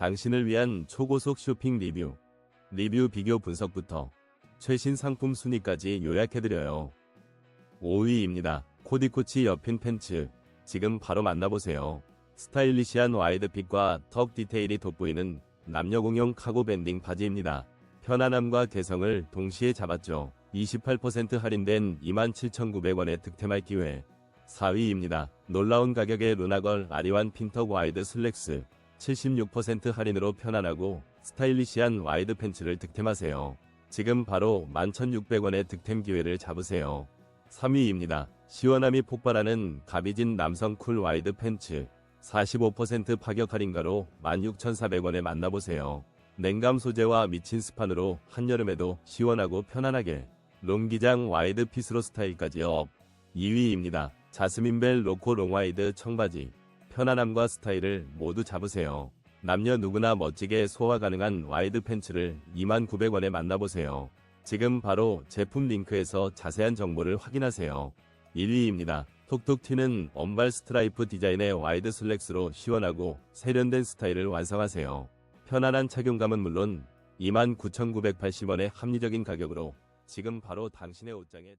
당신을 위한 초고속 쇼핑 리뷰, 리뷰 비교 분석부터 최신 상품 순위까지 요약해드려요. 5위입니다. 코디코치 여핀 팬츠. 지금 바로 만나보세요. 스타일리시한 와이드핏과 턱 디테일이 돋보이는 남녀 공용 카고 밴딩 바지입니다. 편안함과 개성을 동시에 잡았죠. 28% 할인된 27,900원의 득템할 기회. 4위입니다. 놀라운 가격의 루나걸 아리완 핀턱 와이드 슬랙스. 76% 할인으로 편안하고 스타일리시한 와이드 팬츠를 득템하세요. 지금 바로 11,600원의 득템 기회를 잡으세요. 3위입니다. 시원함이 폭발하는 가비진 남성 쿨 와이드 팬츠. 45% 파격 할인가로 16,400원에 만나보세요. 냉감 소재와 미친 스판으로 한여름에도 시원하고 편안하게 롱기장 와이드 핏으로 스타일까지 업. 2위입니다. 자스민벨 로코 롱와이드 청바지. 편안함과 스타일을 모두 잡으세요. 남녀 누구나 멋지게 소화 가능한 와이드 팬츠를 29,900원에 만나보세요. 지금 바로 제품 링크에서 자세한 정보를 확인하세요. 1위입니다. 톡톡 튀는 언발 스트라이프 디자인의 와이드 슬랙스로 시원하고 세련된 스타일을 완성하세요. 편안한 착용감은 물론 29,980원의 합리적인 가격으로 지금 바로 당신의 옷장에